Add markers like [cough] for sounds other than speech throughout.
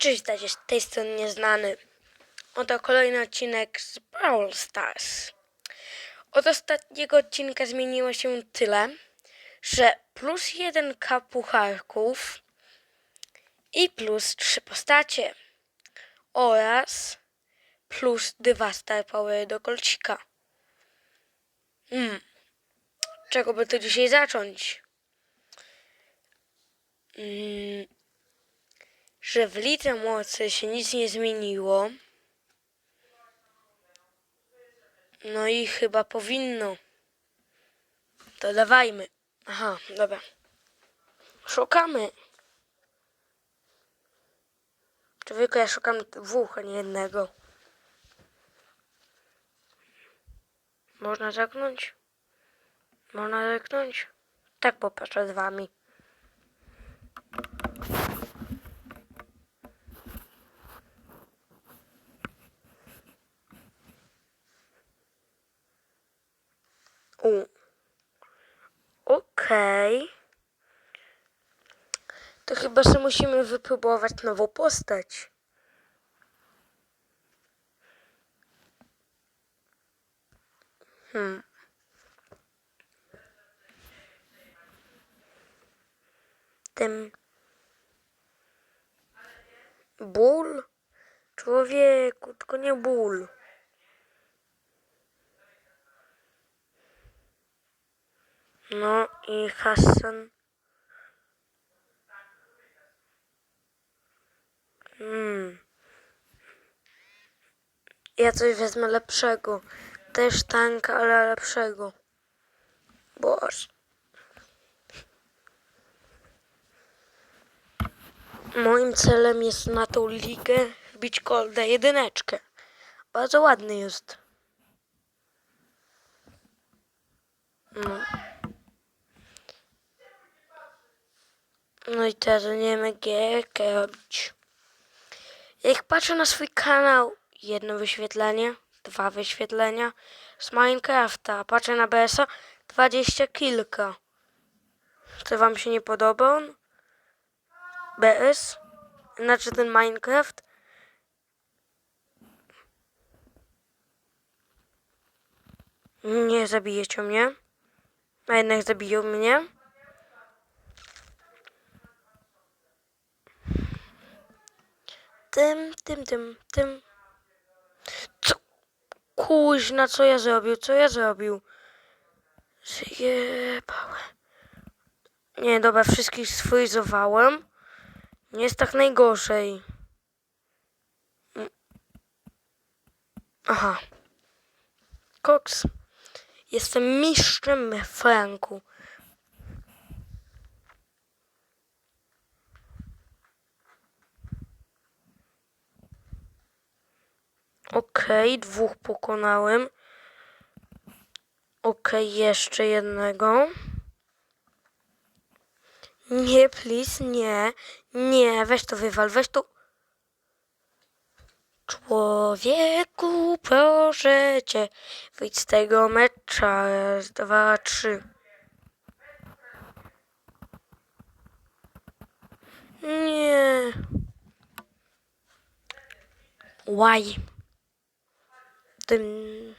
Cześć, witajcie z tej strony nieznany. Oto kolejny odcinek z Brawl Stars. Od ostatniego odcinka zmieniło się tyle, że plus jeden k pucharków i plus trzy postacie oraz plus dwa star power do kolcika. Hmm. Czego by to dzisiaj zacząć? Mm że w lidze mocy się nic nie zmieniło. No i chyba powinno. To dawajmy. Aha, dobra. Szukamy. Człowieku, ja szukam dwóch, a nie jednego. Można zaknąć? Można zaknąć? Tak popatrzę z wami. U. Okej. To chyba, że musimy wypróbować nową postać. Hmm. Tym. Ból? Człowieku, tylko nie ból. No i Hassan. Hmm. Ja coś wezmę lepszego. Też tanka, ale lepszego. Boż. Moim celem jest na tą ligę wbić koldę jedyneczkę. Bardzo ładny jest. No. No i teraz nie wiem gierkę robić. Jak patrzę na swój kanał, jedno wyświetlenie, dwa wyświetlenia z Minecrafta, patrzę na BS-a, dwadzieścia kilka. Co wam się nie podoba on? BS? Znaczy ten Minecraft? Nie zabijecie mnie. A jednak zabiją mnie. Tym, tym, tym, tym. Co? Kuźna, co ja zrobił? Co ja zrobił? Zjebałem. Nie, dobra, wszystkich sfryzowałem. Nie jest tak najgorzej. Aha. Koks. Jestem mistrzem Franku. Okej, dwóch pokonałem. Okej, jeszcze jednego. Nie, please, nie. Nie, weź to wywal, weź to. Człowieku, proszę cię, wyjdź z tego mecza. Raz, dwa, trzy. Nie. Why? Tym...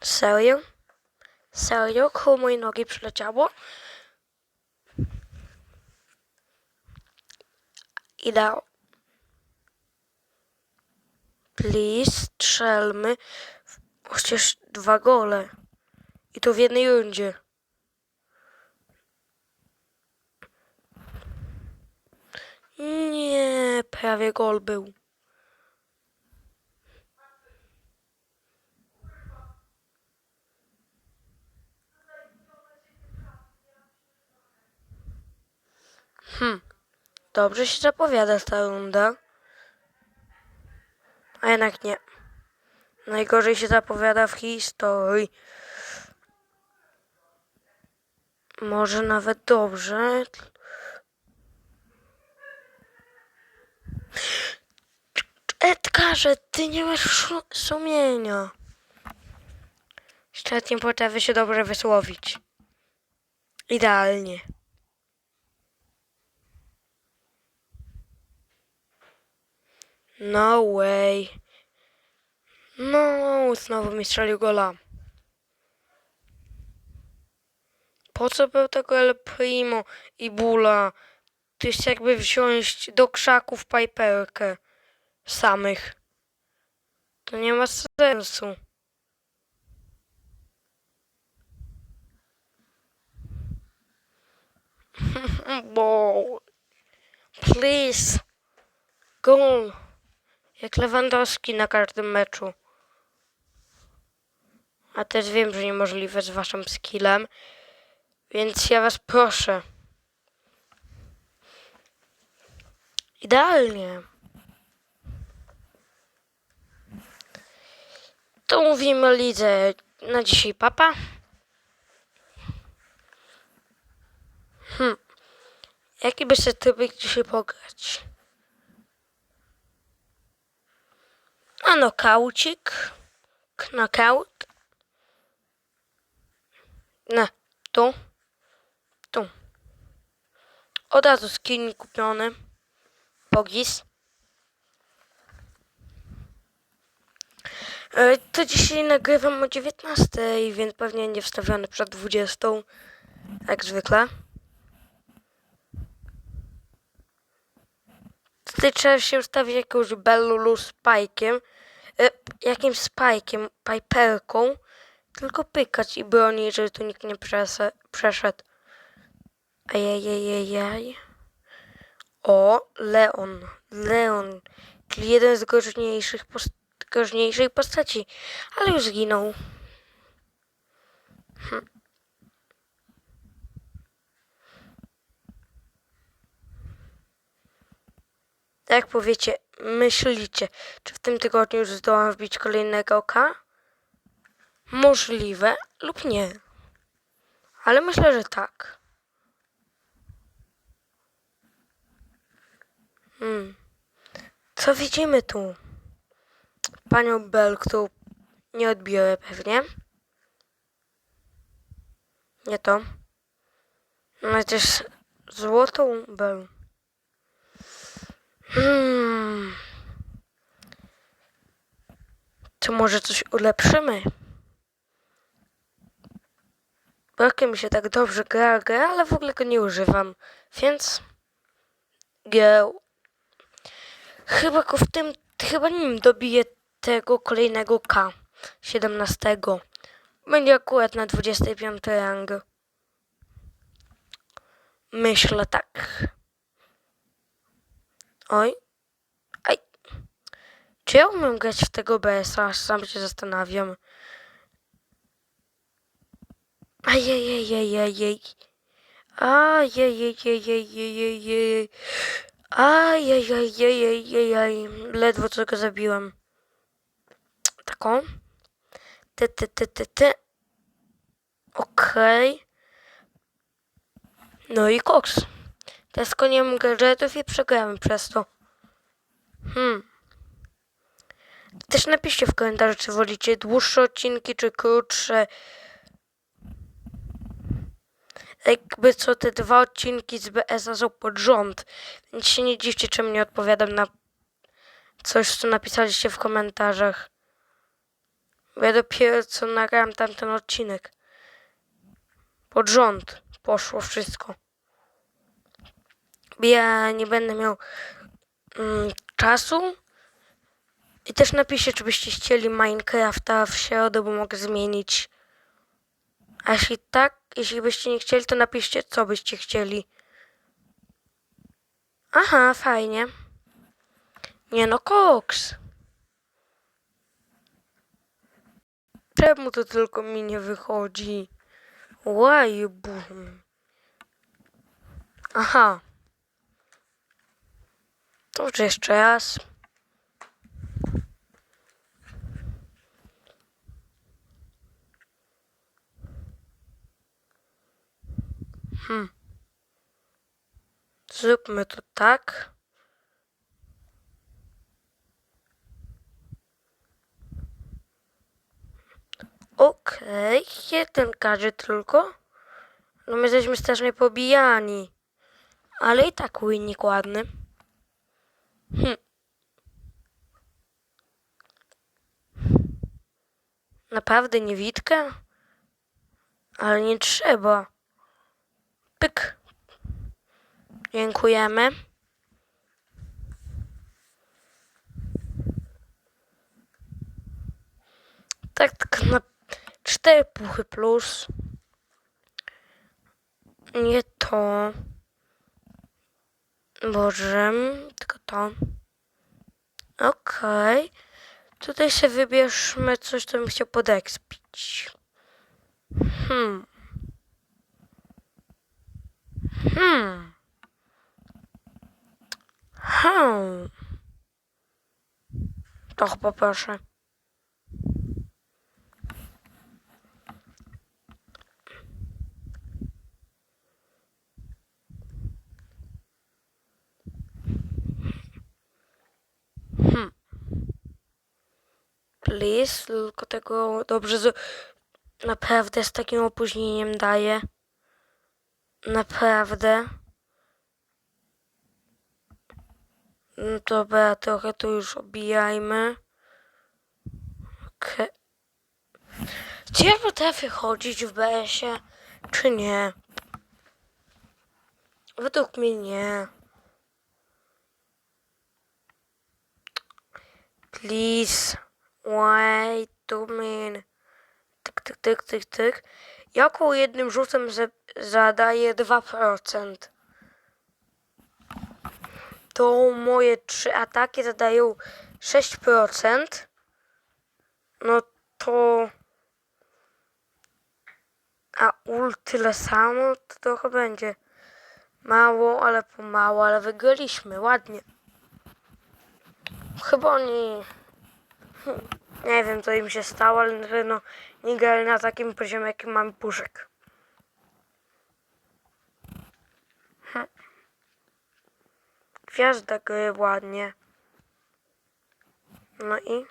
Serio? Serio? Koło mojej nogi przyleciało? I dał. Please, strzelmy. Chociaż dwa gole. I to w jednej rundzie. Nie, prawie gol był. Hmm, dobrze się zapowiada ta runda. A jednak nie. Najgorzej się zapowiada w historii. Może nawet dobrze. Edgarze, ty nie masz sumienia. Świat nie potrafi się dobrze wysłowić. Idealnie. No way. No, znowu mi strzelił gola. Po co był tego El Primo i Bula? To jest jakby wziąć do krzaków Piperkę samych. To nie ma sensu. [laughs] Bo... Please. Goal. Jak Lewandowski na każdym meczu. A też wiem, że niemożliwe z waszym skillem. Więc ja was proszę. Idealnie. To mówimy lidze na dzisiaj, papa. Hmm. Jaki by się trybik dzisiaj pograć? A nokaucik. Knockout. No, tu. Tu. Od razu skin kupiony. Pogis. E, To dzisiaj nagrywam o 19, więc pewnie nie wstawiony przed 20. Jak zwykle. Tutaj trzeba się ustawić jakąś Bellulu z Pajkiem. E, jakimś Spajkiem, Piperką. Tylko pykać i bronić, żeby tu nikt nie przese- przeszedł. Ajajajajaj. O, Leon. Leon. Czyli jeden z groźniejszych, post- groźniejszych postaci. Ale już zginął. Hm. Jak powiecie, myślicie, czy w tym tygodniu już zdołam wbić kolejnego oka? Możliwe lub nie. Ale myślę, że tak. Hmm. Co widzimy tu? Panią Bell, którą nie odbiorę pewnie. Nie to. No też złotą Bell. Hmm. To może coś ulepszymy? Brokiem mi się tak dobrze gra, gra, ale w ogóle go nie używam. Więc... Go. Chyba go w tym... Chyba nim dobiję tego kolejnego K. 17. Będzie akurat na 25 rang. Myślę tak. Oj. Aj. Czy ja umiem grać w tego BS-a? Sam się zastanawiam. Ajajajajajaj. Ajajajajajajaj. Ajajajajajaj. Ledwo co go zabiłem. Taką. Ty, ty, ty, ty, ty. Okej. No i koks. Teraz koniem gadżetów i przegramy przez to. Hmm. Też napiszcie w komentarzu, czy wolicie dłuższe odcinki, czy krótsze. Jakby co te dwa odcinki z BS-a są pod rząd. Więc się nie dziwcie, czemu nie odpowiadam na coś, co napisaliście w komentarzach. Bo ja dopiero co nagrałem tamten odcinek. Pod rząd poszło wszystko. Ja nie będę miał mm, czasu. I też napiszcie, czy byście chcieli Minecrafta w środę, bo mogę zmienić. A jeśli tak, jeśli byście nie chcieli, to napiszcie, co byście chcieli. Aha, fajnie. Nie no, koks. Czemu to tylko mi nie wychodzi? Why, boom. Aha. Już jeszcze raz. Hmm. Zróbmy to tak. Okej, jeden gadżet tylko. No my jesteśmy strasznie pobijani. Ale i tak winnik ładny. Hm. Naprawdę niewidkę? Ale nie trzeba. Pyk. Dziękujemy. Tak, tak na cztery puchy plus. Nie to. Boże, tylko to. Okej. Tutaj się wybierzmy coś, co bym chciał podekspić. Hmm. Hmm. Hmm. To chyba proszę. Please, tylko tego dobrze z... Naprawdę z takim opóźnieniem daję. Naprawdę. No Dobra, trochę tu już obijajmy. Okej. Czy ja potrafię chodzić w BS-ie, czy nie? Według mnie nie. Please. Wait a minute. Tyk, tyk, tyk, tyk, tyk. Jaką jednym rzutem za- zadaje 2%? To moje trzy ataki zadają 6%. No to... A ult tyle samo, to trochę będzie. Mało, ale pomału, ale wygraliśmy, ładnie. Chyba oni... Nie wiem, co im się stało, ale na pewno nie grali na takim poziomie, jaki mamy puszek. [laughs] Gwiazda gry ładnie. No i...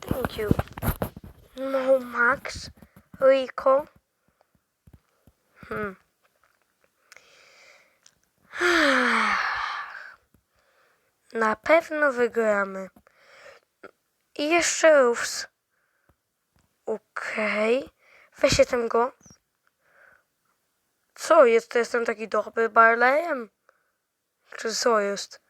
Thank you. No, Max. Rico. Hmm. [sighs] [sighs] Na pewno wygramy. I jeszcze Rufs. Okej. Weźcie ten go. Co jest? Jestem taki dobry Barleyem? Czy co jest?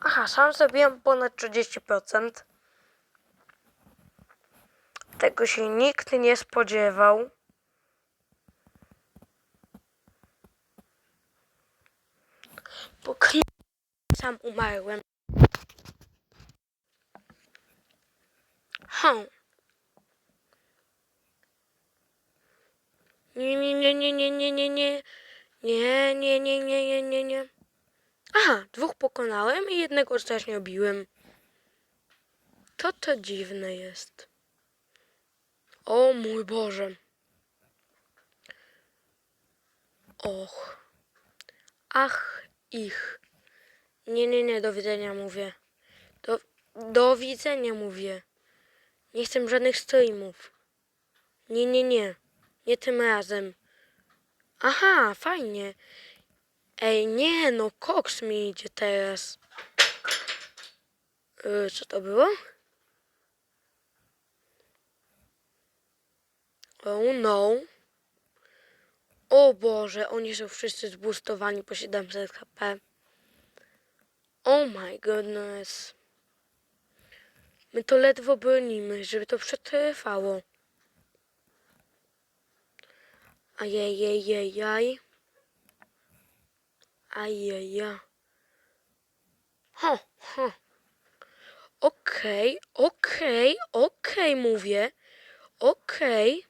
Aha, sam zrobiłem ponad 30%. Tego się nikt nie spodziewał. K- sam umarłem. Hm. Nie, nie, nie, nie, nie, nie, nie, nie. Nie, nie, nie, nie, nie, nie, nie. Aha, dwóch pokonałem i jednego nie obiłem. To to dziwne jest. O mój Boże. Och. Ach, ich. Nie, nie, nie, do widzenia mówię. Do, do widzenia mówię. Nie chcę żadnych streamów. Nie, nie, nie. Nie tym razem. Aha, fajnie. Ej, nie, no koks mi idzie teraz. Yy, co to było? Oh no. O Boże, oni są wszyscy zboostowani po 700 HP. Oh my goodness. My to ledwo bronimy, żeby to przetrwało. Ajajajajaj. Ajaja. Ho, ho. Okej, okej, okej, mówię. Okej.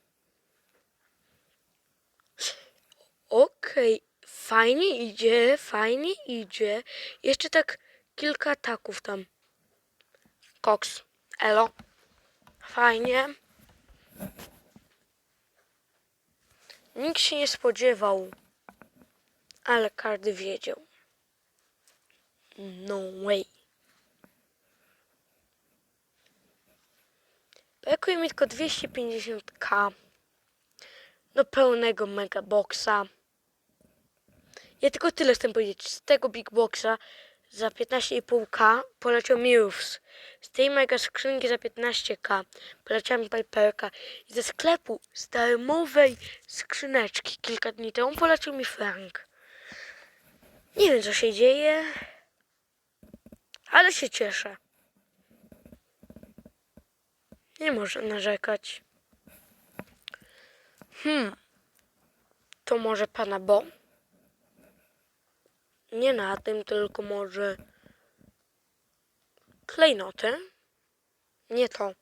Okej, fajnie idzie, fajnie idzie. Jeszcze tak kilka ataków tam. Koks, elo. Fajnie. Nikt się nie spodziewał, ale każdy wiedział. No way. Brakuje mi tylko 250k do pełnego megaboxa. Ja tylko tyle chcę powiedzieć. Z tego big boxa za 15,5k poleciał mi Roofs. Z tej mega skrzynki za 15k poleciała mi Piperka. I ze sklepu z darmowej skrzyneczki kilka dni temu poleciał mi Frank. Nie wiem co się dzieje, ale się cieszę. Nie można narzekać. Hmm. To może pana Bo? Nie na tym, tylko może klejnoty. Nie to.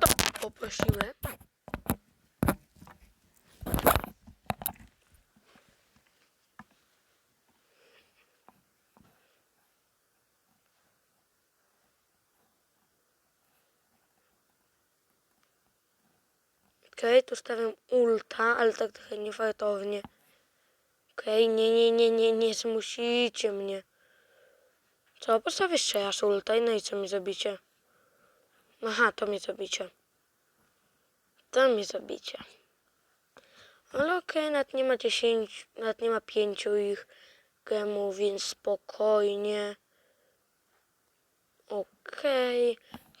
To poprosiłem. Okej, tu stawiam ulta, ale tak trochę niefartownie. Okej, nie, nie, nie, nie, nie zmusicie mnie. Co, postawię jeszcze raz ulta i no i co mi zrobicie? Aha, to mi zrobicie. To mi zrobicie. Ale okej, nawet nie ma 10, nawet nie ma pięciu ich gemów, więc spokojnie. Okej,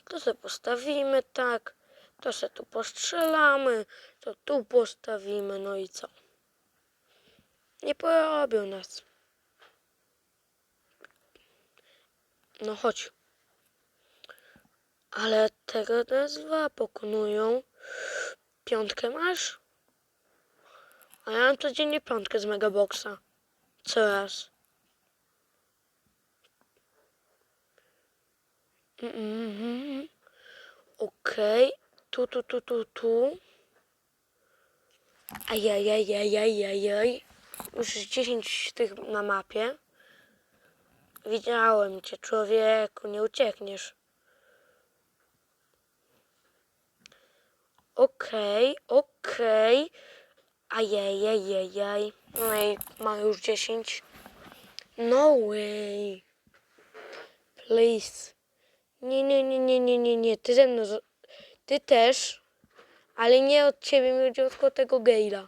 to sobie postawimy tak, to sobie tu postrzelamy, to tu postawimy, no i co? Nie porobią nas. No chodź. Ale tego nas dwa pokonują. Piątkę masz? A ja mam codziennie piątkę z Megaboxa. Coraz. Mhm. Okej. Tu, tu, tu, tu, tu. Ajajajajajajaj. Już 10 tych na mapie. Widziałem cię, człowieku, nie uciekniesz. Okej, okej. Ajajajajaj. No i ma już 10. No way. Please. Nie, nie, nie, nie, nie, nie, nie. Ty ze mną. Ty też. Ale nie od ciebie, mi chodzi tylko tego Gale'a.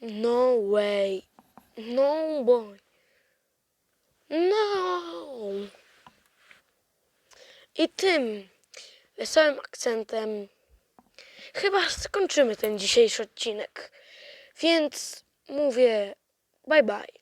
No way. No boy. No. I tym wesołym akcentem chyba skończymy ten dzisiejszy odcinek. Więc mówię bye bye.